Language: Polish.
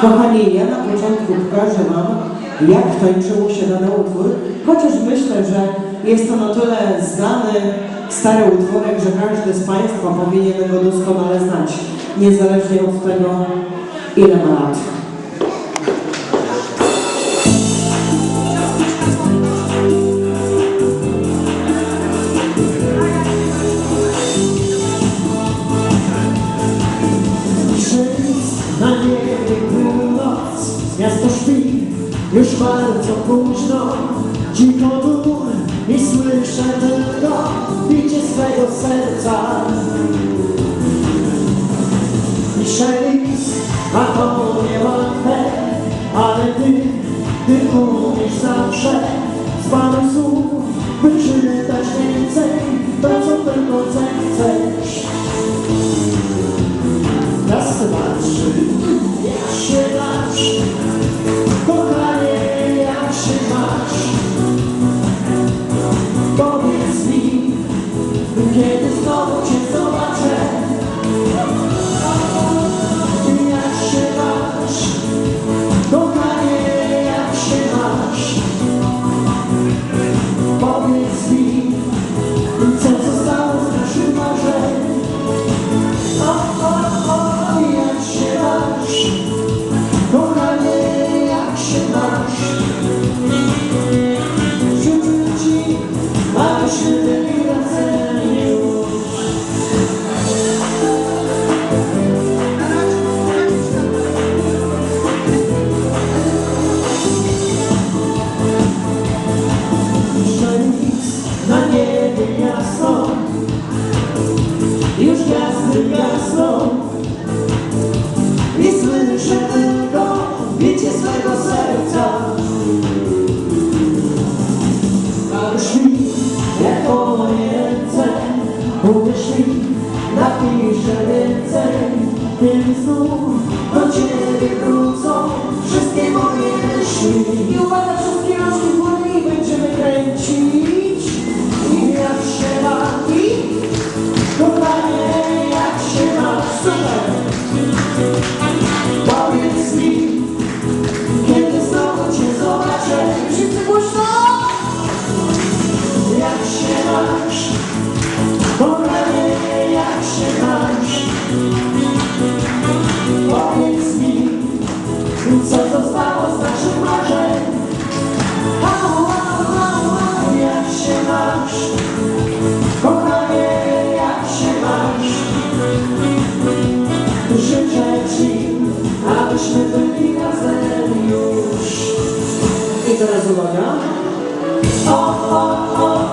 Kochani, ja na początku pokażę Wam, jak tańczyło się dany utwór, chociaż myślę, że jest to na tyle znany, stary utworek, że każdy z Państwa powinien go doskonale znać, niezależnie od tego, ile ma lat. Wszystko na już bardzo późno. Cicho tu i słyszę tylko bicie swego serca. I sześć, a to niełatwe, ale ty, ty umiesz zawsze Powiedz mi, kiedy znowu Cię zobaczę Jak się masz? Kochanie, jak się masz? Powiedz mi, co zostało z naszych marzeń o, o, o, jak masz? Kochanie, jak się masz? Już gwiazdy gasną i słyszę tylko bicie swego serca. Dałeś mi jak po moje ręce, uwierz mi, napiszę więcej, kiedy znów do Ciebie wrócą wszystkie moje myśli. Abyśmy byli razem już. I teraz uwaga. O, o,